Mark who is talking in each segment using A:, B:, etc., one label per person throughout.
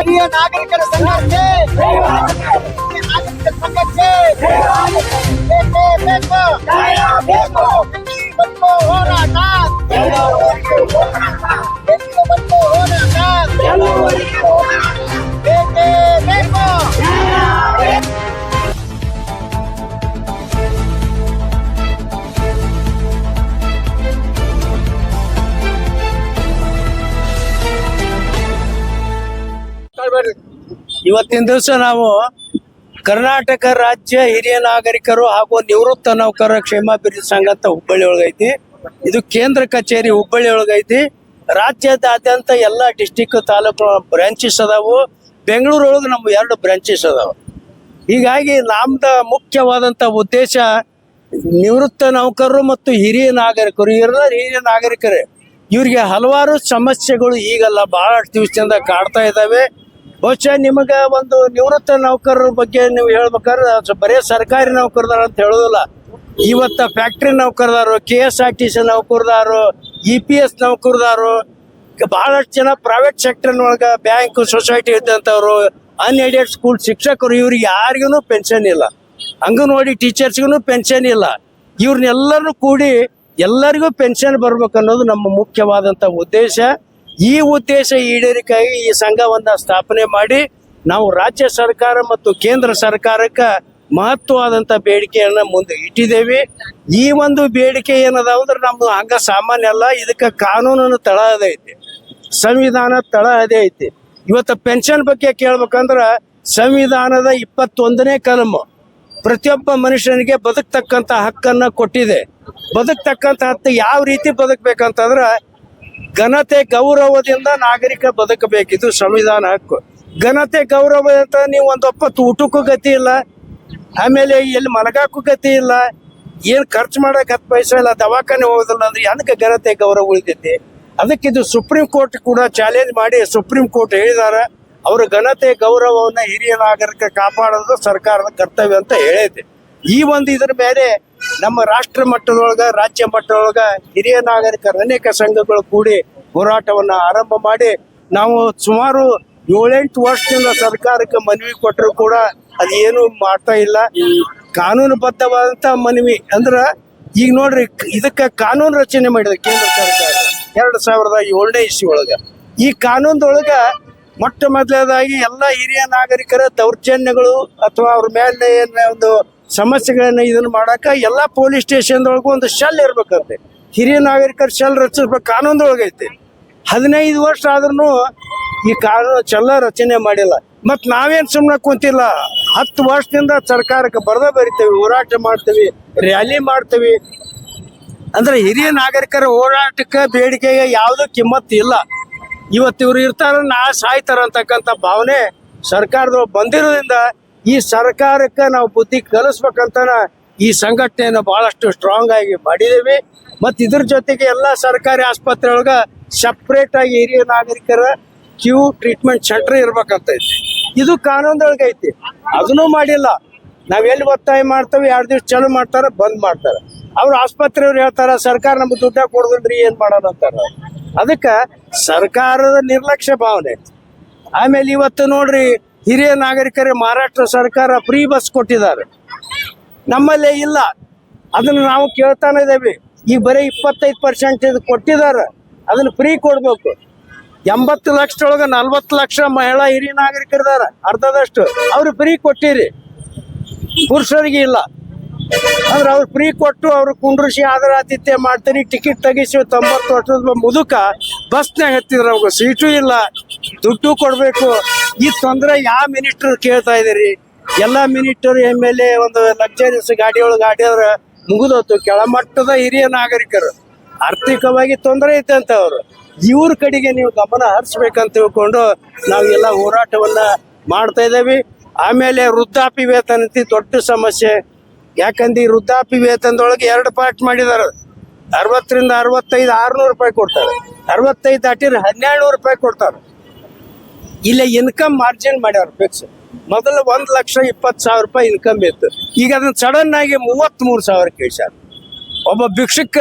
A: ಹಿರಿಯ ನಾಗರಿಕರ ಸಂಘಕ್ಕೆ ಹಿರಿಯ ನಾಗರಿಕರ ಸಂಘಕ್ಕೆ ಬೇಕೇ. ಬೇಕು. ಬೇಕು ಬಂದು ಹೋರಾಟ. ಬೆಂಕಿಗೆ ಬಂದು ಹೋರಾಟ.
B: ಇವತ್ತಿನ ದಿವಸ ನಾವು ಕರ್ನಾಟಕ ರಾಜ್ಯ ಹಿರಿಯ ನಾಗರಿಕರು ಹಾಗೂ ನಿವೃತ್ತ ನೌಕರರ ಕ್ಷೇಮಾಭಿವೃದ್ಧಿ ಸಂಘ ಅಂತ ಹುಬ್ಬಳ್ಳಿ ಒಳಗೈತಿ. ಇದು ಕೇಂದ್ರ ಕಚೇರಿ ಹುಬ್ಬಳ್ಳಿ ಒಳಗೈತಿ. ರಾಜ್ಯದಾದ್ಯಂತ ಎಲ್ಲ ಡಿಸ್ಟಿಕ್ ತಾಲೂಕು ಬ್ರಾಂಚಸ್ ಅದಾವು. ಬೆಂಗಳೂರು ಒಳಗೆ ನಮ್ಮ ಎರಡು ಬ್ರಾಂಚಸ್ ಅದಾವ. ಹೀಗಾಗಿ ನಮ್ದ ಮುಖ್ಯವಾದಂತ ಉದ್ದೇಶ ನಿವೃತ್ತ ನೌಕರರು ಮತ್ತು ಹಿರಿಯ ನಾಗರಿಕರು. ಇವರೆಲ್ಲ ಹಿರಿಯ ನಾಗರಿಕರೇ. ಇವರಿಗೆ ಹಲವಾರು ಸಮಸ್ಯೆಗಳು ಈಗಲ್ಲ ಬಹಳ ದಿವಸದಿಂದ ಕಾಡ್ತಾ ಇದ್ದಾವೆ ಬಹುಶಃ ನಿಮಗೆ ಒಂದು ನಿವೃತ್ತ ನೌಕರರ ಬಗ್ಗೆ ನೀವು ಹೇಳ್ಬೇಕಾದ್ರೆ ಬರೀ ಸರ್ಕಾರಿ ನೌಕರದಾರ ಅಂತ ಹೇಳೋದಿಲ್ಲ. ಇವತ್ತ factory ನೌಕರದಾರು K S R T C ನೌಕರದಾರು E P S ನೌಕರದಾರು, ಬಹಳಷ್ಟು ಜನ ಪ್ರೈವೇಟ್ ಸೆಕ್ಟರ್ ಒಳಗ ಬ್ಯಾಂಕ್ ಸೊಸೈಟಿ ಇದ್ದಂಥವ್ರು ಅನ್ಎಡೆಡ್ ಸ್ಕೂಲ್ ಶಿಕ್ಷಕರು, ಇವ್ರಿಗೆ ಯಾರಿಗೂ ಪೆನ್ಷನ್ ಇಲ್ಲ. ಅಂಗನವಾಡಿ ಟೀಚರ್ಸ್ಗೂ ಪೆನ್ಷನ್ ಇಲ್ಲ. ಇವ್ರನ್ನೆಲ್ಲರೂ ಕೂಡಿ ಎಲ್ಲರಿಗೂ ಪೆನ್ಷನ್ ಬರ್ಬೇಕು ಅನ್ನೋದು ನಮ್ಮ ಮುಖ್ಯವಾದಂತ ಉದ್ದೇಶ. ಈ ಉದ್ದೇಶ ಈಡೇರಿಕೆಯಾಗಿ ಈ ಸಂಘವನ್ನ ಸ್ಥಾಪನೆ ಮಾಡಿ ನಾವು ರಾಜ್ಯ ಸರ್ಕಾರ ಮತ್ತು ಕೇಂದ್ರ ಸರ್ಕಾರಕ್ಕೆ ಮಹತ್ವವಾದಂಥ ಬೇಡಿಕೆಯನ್ನ ಮುಂದೆ ಇಟ್ಟಿದ್ದೇವೆ. ಈ ಒಂದು ಬೇಡಿಕೆ ಏನದ ಅಂದ್ರೆ ನಮ್ದು ಹಂಗ ಸಾಮಾನ್ಯ ಅಲ್ಲ, ಇದಕ್ಕೆ ಕಾನೂನನ್ನು ತಳ ಅದೇ ಐತಿ, ಸಂವಿಧಾನ ತಳ ಅದೇ ಐತಿ. ಇವತ್ತು ಪೆನ್ಷನ್ ಬಗ್ಗೆ ಕೇಳ್ಬೇಕಂದ್ರ ಸಂವಿಧಾನದ ಇಪ್ಪತ್ತೊಂದನೇ ಕಲಮು ಪ್ರತಿಯೊಬ್ಬ ಮನುಷ್ಯನಿಗೆ ಬದುಕ್ತಕ್ಕಂಥ ಹಕ್ಕನ್ನ ಕೊಟ್ಟಿದೆ. ಬದುಕ್ತಕ್ಕಂತ ಹತ್ತು ಯಾವ ರೀತಿ ಬದುಕ್ಬೇಕಂತಂದ್ರ ಘನತೆ ಗೌರವದಿಂದ ನಾಗರಿಕ ಬದುಕಬೇಕು ಇದು ಸಂವಿಧಾನ ಹಕ್ಕು. ಘನತೆ ಗೌರವ ಅಂತ ನೀವು ಒಂದೊಪ್ಪತ್ತು ಊಟಕ್ಕೂ ಗತಿ ಇಲ್ಲ. ಆಮೇಲೆ ಎಲ್ಲಿ ಮಲಗಾಕು ಗತಿ ಇಲ್ಲ. ಏನು ಖರ್ಚು ಮಾಡಕ್ ಹತ್ತು ಪೈಸೆ ಇಲ್ಲ, ದವಾಖಾನೆ ಹೋಗೋದಿಲ್ಲ ಅಂದ್ರೆ ಏನಕ್ಕೆ ಘನತೆ ಗೌರವ ಉಳಿತೈತಿ? ಅದಕ್ಕೆ ಇದು ಸುಪ್ರೀಂ ಕೋರ್ಟ್ ಕೂಡ ಚಾಲೆಂಜ್ ಮಾಡಿ ಸುಪ್ರೀಂ ಕೋರ್ಟ್ ಹೇಳಿದಾರ, ಅವರು ಘನತೆ ಗೌರವವನ್ನ ಹಿರಿಯ ನಾಗರಿಕ ಕಾಪಾಡೋದು ಸರ್ಕಾರದ ಕರ್ತವ್ಯ ಅಂತ ಹೇಳೈತೆ ಈ ಒಂದು ಇದ್ರ ಮೇಲೆ ನಮ್ಮ ರಾಷ್ಟ್ರ ಮಟ್ಟದೊಳಗ, ರಾಜ್ಯ ಮಟ್ಟದೊಳಗ ಹಿರಿಯ ನಾಗರಿಕರ ಅನೇಕ ಸಂಘಗಳು ಕೂಡಿ ಹೋರಾಟವನ್ನು ಆರಂಭ ಮಾಡಿ ನಾವು ಸುಮಾರು ಏಳೆಂಟು ವರ್ಷದಿಂದ ಸರ್ಕಾರಕ್ಕೆ ಮನವಿ ಕೊಟ್ಟರು ಕೂಡ ಅದೇನು ಮಾಡ್ತಾ ಇಲ್ಲ. ಕಾನೂನುಬದ್ಧವಾದಂತ ಮನವಿ ಅಂದ್ರ ಈಗ ನೋಡ್ರಿ, ಇದಕ್ಕೆ ಕಾನೂನು ರಚನೆ ಮಾಡಿದೆ ಕೇಂದ್ರ ಸರ್ಕಾರ ಎರಡು ಸಾವಿರದ ಏಳನೇ ಇಸ್ವಿ ಒಳಗ. ಈ ಕಾನೂನದೊಳಗ ಮೊಟ್ಟ ಮೊದಲನೇದಾಗಿ ಎಲ್ಲ ಹಿರಿಯ ನಾಗರಿಕರ ದೌರ್ಜನ್ಯಗಳು ಅಥವಾ ಅವ್ರ ಮೇಲೆ ಏನ್ ಒಂದು ಸಮಸ್ಯೆಗಳನ್ನ ಇದನ್ನ ಮಾಡಾಕ ಎಲ್ಲಾ ಪೊಲೀಸ್ ಸ್ಟೇಷನ್ದೊಳಗೂ ಒಂದು ಶೆಲ್ ಇರ್ಬೇಕಂತೆ. ಹಿರಿಯ ನಾಗರಿಕರ ಶೆಲ್ ರಚಿಸ್ಬೇಕು ಕಾನೂನದೊಳಗೈತಿ ಹದಿನೈದು ವರ್ಷ ಆದ್ರೂ ಈ ಕಾನೂನು ಚೆಲ್ಲ ರಚನೆ ಮಾಡಿಲ್ಲ. ಮತ್ತು ನಾವೇನ್ ಸುಮ್ಮನೆ ಕುಂತಿಲ್ಲ. ಹತ್ತು ವರ್ಷದಿಂದ ಸರ್ಕಾರಕ್ಕೆ ಬರೆದ ಬರಿತೇವೆ, ಹೋರಾಟ ಮಾಡ್ತೀವಿ, ರ್ಯಾಲಿ ಮಾಡ್ತೀವಿ. ಅಂದ್ರೆ ಹಿರಿಯ ನಾಗರಿಕರ ಹೋರಾಟಕ್ಕೆ ಬೇಡಿಕೆಗೆ ಯಾವುದೂ ಕಿಮ್ಮತ್ತು ಇಲ್ಲ. ಇವತ್ತು ಇವ್ರು ಇರ್ತಾರ, ನಾ ಸಾಯ್ತಾರ ಅಂತಕ್ಕಂಥ ಭಾವನೆ ಸರ್ಕಾರದ ಬಂದಿರೋದ್ರಿಂದ ಈ ಸರ್ಕಾರಕ್ಕೆ ನಾವು ಬುದ್ಧಿ ಕಲಿಸ್ಬೇಕಂತ ಈ ಸಂಘಟನೆಯನ್ನು ಬಹಳಷ್ಟು ಸ್ಟ್ರಾಂಗ್ ಆಗಿ ಮಾಡಿದೇವೆ ಮತ್ತು ಇದ್ರ ಜೊತೆಗೆ ಎಲ್ಲ ಸರ್ಕಾರಿ ಆಸ್ಪತ್ರೆ ಒಳಗೆ ಸಪ್ರೇಟ್ ಆಗಿ ಹಿರಿಯ ನಾಗರಿಕರ ಕ್ಯೂ ಟ್ರೀಟ್ಮೆಂಟ್ ಸೆಂಟರ್ ಇರ್ಬೇಕಂತ ಐತಿ ಇದು ಕಾನೂನದೊಳಗೆ ಐತಿ. ಅದನ್ನೂ ಮಾಡಿಲ್ಲ. ನಾವ್ ಎಲ್ಲಿ ಒತ್ತಾಯ ಮಾಡ್ತೇವೆ, ಎರಡು ದಿವ್ಸ ಚಾಲು ಮಾಡ್ತಾರೆ, ಬಂದ್ ಮಾಡ್ತಾರೆ. ಅವ್ರು ಆಸ್ಪತ್ರೆಯವ್ರು ಹೇಳ್ತಾರ, ಸರ್ಕಾರ ನಮ್ಗೆ ದುಡ್ಡ ಕೊಡೋದಿಲ್ರಿ, ಏನ್ ಮಾಡೋಣ ಅಂತಾರ. ಅದಕ್ಕ ಸರ್ಕಾರದ ನಿರ್ಲಕ್ಷ್ಯ ಭಾವನೆ ಐತಿ. ಆಮೇಲೆ ಇವತ್ತು ನೋಡ್ರಿ ಹಿರಿಯ ನಾಗರಿಕರಿಗೆ ಮಹಾರಾಷ್ಟ್ರ ಸರ್ಕಾರ ಫ್ರೀ ಬಸ್ ಕೊಟ್ಟಿದ್ದಾರೆ. ನಮ್ಮಲ್ಲೇ ಇಲ್ಲ. ಅದನ್ನ ನಾವು ಕೇಳ್ತಾನೆ ಇದ್ದೇವೆ. ಈಗ ಬರೀ ಇಪ್ಪತ್ತೈದು ಪರ್ಸೆಂಟ್ ಇದು ಕೊಟ್ಟಿದ್ದಾರೆ. ಅದನ್ನ ಫ್ರೀ ಕೊಡಬೇಕು. ಎಂಬತ್ತು ಲಕ್ಷದೊಳಗೆ ನಲ್ವತ್ತು ಲಕ್ಷ ಮಹಿಳಾ ಹಿರಿಯ ನಾಗರಿಕರಿದ್ದಾರೆ. ಅರ್ಧದಷ್ಟು. ಅವ್ರು ಫ್ರೀ ಕೊಟ್ಟಿರಿ. ಪುರುಷರಿಗೆ ಇಲ್ಲ. ಅಂದ್ರೆ ಅವ್ರು ಫ್ರೀ ಕೊಟ್ಟು ಅವ್ರು ಕುಂಡ್ರಿಸಿ ಆದರ ಆತಿಥ್ಯ ಮಾಡ್ತೀರಿ ಟಿಕೆಟ್ ತೆಗಿಸಿ ತೊಂಬತ್ತು ವರ್ಷದ ಮುದುಕ ಬಸ್ನಾಗ ಹತ್ತಿದ್ರು ಅವ್ರಿಗೆ ಸೀಟು ಇಲ್ಲ. ದುಡ್ಡು ಕೊಡ್ಬೇಕು. ಈ ತೊಂದರೆ ಯಾವ ಮಿನಿಸ್ಟರ್ ಕೇಳ್ತಾ ಇದೀರಿ ಎಲ್ಲ ಮಿನಿಸ್ಟರ್ ಎಂ ಎಲ್ ಎ ಒಂದು ಲಕ್ಸರಿಯಸ್ ಗಾಡಿ ಒಳಗೆ ಗಾಡಿಯವ್ರ ಮುಗಿದೋತು ಕೆಳಮಟ್ಟದ ಹಿರಿಯ ನಾಗರಿಕರು. ಆರ್ಥಿಕವಾಗಿ ತೊಂದರೆ ಐತೆ ಅಂತ ಅವರು. ಇವ್ರ ಕಡೆಗೆ ನೀವು ಗಮನ ಹರಿಸ್ಬೇಕಂತ ತಿಳ್ಕೊಂಡು ನಾವು ಎಲ್ಲ ಹೋರಾಟವನ್ನ ಮಾಡ್ತಾ ಇದ್ದೇವೆ. ಆಮೇಲೆ ವೃದ್ಧಾಪಿ ವೇತನ ದೊಡ್ಡ ಸಮಸ್ಯೆ. ಯಾಕಂದ್ರೆ ಈ ವೃದ್ಧಾಪಿ ವೇತನದೊಳಗೆ ಎರಡು ಪಾರ್ಟ್ ಮಾಡಿದಾರೆ. ಅರವತ್ತರಿಂದ ಅರವತ್ತೈದು ಆರ್ನೂರು ರೂಪಾಯಿ ಕೊಡ್ತಾರೆ. ಅರವತ್ತೈದು ದಾಟಿದ್ರೆ ಹನ್ನೆರಡು ನೂರು ರೂಪಾಯಿ ಕೊಡ್ತಾರೆ. ಇಲ್ಲಿ ಇನ್ಕಮ್ ಮಾರ್ಜಿನ್ ಮಾಡ್ಯಾರ ಫಿಕ್ಸ್ ಮೊದಲು ಒಂದ್ ಲಕ್ಷ ಇಪ್ಪತ್ತು ಸಾವಿರ ರೂಪಾಯಿ ಇನ್ಕಮ್ ಇತ್ತು. ಈಗ ಅದನ್ನ ಸಡನ್ ಆಗಿ ಮೂವತ್ತ್ ಮೂರು ಸಾವಿರ ಕೇಳ್ಸ್ಯಾರ. ಒಬ್ಬ ಭಿಕ್ಷಕ್ಕ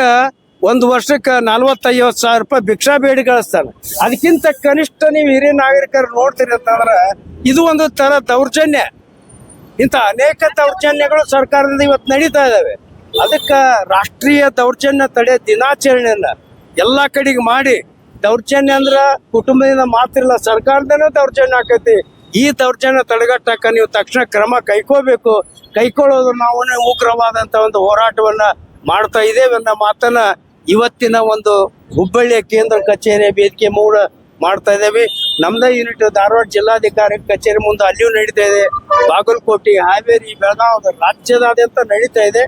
B: ಒಂದು ವರ್ಷಕ್ಕೆ ನಲ್ವತ್ತೈವತ್ತು ಸಾವಿರ ರೂಪಾಯಿ ಭಿಕ್ಷಾ ಬೇಡಿ ಗಳಿಸ್ತಾನೆ ಅದಕ್ಕಿಂತ ಕನಿಷ್ಠ ನೀವು ಹಿರಿಯ ನಾಗರಿಕರು ನೋಡ್ತೀರಿ ಅಂತಂದ್ರೆ ಇದು ಒಂದು ತರ ದೌರ್ಜನ್ಯ. ಇಂಥ ಅನೇಕ ದೌರ್ಜನ್ಯಗಳು ಸರ್ಕಾರದಿಂದ ಇವತ್ತು ನಡೀತಾ ಇದಾವೆ. ಅದಕ್ಕೆ ರಾಷ್ಟ್ರೀಯ ದೌರ್ಜನ್ಯ ತಡೆ ದಿನಾಚರಣೆಯನ್ನ ಎಲ್ಲಾ ಕಡೆಗೆ ಮಾಡಿ ದೌರ್ಜನ್ಯ ಅಂದ್ರ ಕುಟುಂಬದಿಂದ ಮಾತ್ರ ಇಲ್ಲ ಸರ್ಕಾರದನೇ ದೌರ್ಜನ್ಯ ಆಕೈತಿ. ಈ ದೌರ್ಜನ್ಯ ತಡೆಗಟ್ಟಕ ನೀವು ತಕ್ಷಣ ಕ್ರಮ ಕೈಕೋಬೇಕು. ಕೈಕೊಳ್ಳೋದು ನಾವು ಉಗ್ರವಾದಂತ ಒಂದು ಹೋರಾಟವನ್ನ ಮಾಡ್ತಾ ಇದ್ದೇವೆ ಅನ್ನೋ ಮಾತನ್ನ ಇವತ್ತಿನ ಒಂದು ಹುಬ್ಬಳ್ಳಿಯ ಕೇಂದ್ರ ಕಚೇರಿ ವೇದಿಕೆ ಮೂಲ ಮಾಡ್ತಾ ಇದ್ದೇವೆ. ನಮ್ದೇ ಯೂನಿಟ್ ಧಾರವಾಡ ಜಿಲ್ಲಾಧಿಕಾರಿ ಕಚೇರಿ ಮುಂದೆ ಅಲ್ಲಿಯೂ ನಡೀತಾ ಇದೆ. ಬಾಗಲಕೋಟೆ, ಹಾವೇರಿ, ಬೆಳಗಾವಿ ರಾಜ್ಯದಾದ್ಯಂತ ನಡೀತಾ ಇದೆ.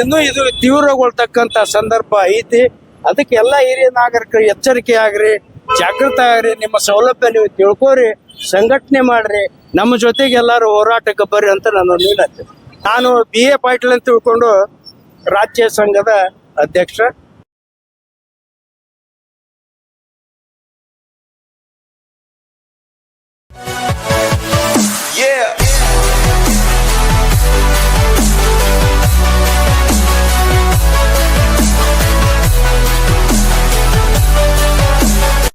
B: ಇನ್ನು ಇದು ತೀವ್ರಗೊಳ್ತಕ್ಕಂತ ಸಂದರ್ಭ ಐತಿ. ಅದಕ್ಕೆ ಎಲ್ಲ ಹಿರಿಯ ನಾಗರಿಕರು ಎಚ್ಚರಿಕೆ ಆಗ್ರಿ, ಜಾಗೃತ ಆಗ್ರಿ, ನಿಮ್ಮ ಸೌಲಭ್ಯ ನೀವು ತಿಳ್ಕೊರಿ, ಸಂಘಟನೆ ಮಾಡ್ರಿ, ನಮ್ಮ ಜೊತೆಗೆ ಎಲ್ಲರೂ ಹೋರಾಟಕ್ಕೆ ಬರ್ರಿ ಅಂತ ನಾನು ನೀಡತ್ತೆ ನಾನು ಬಿ ಎ ಪಾಟೀಲ್ ಅಂತ ತಿಳ್ಕೊಂಡು ರಾಜ್ಯ ಸಂಘದ ಅಧ್ಯಕ್ಷ.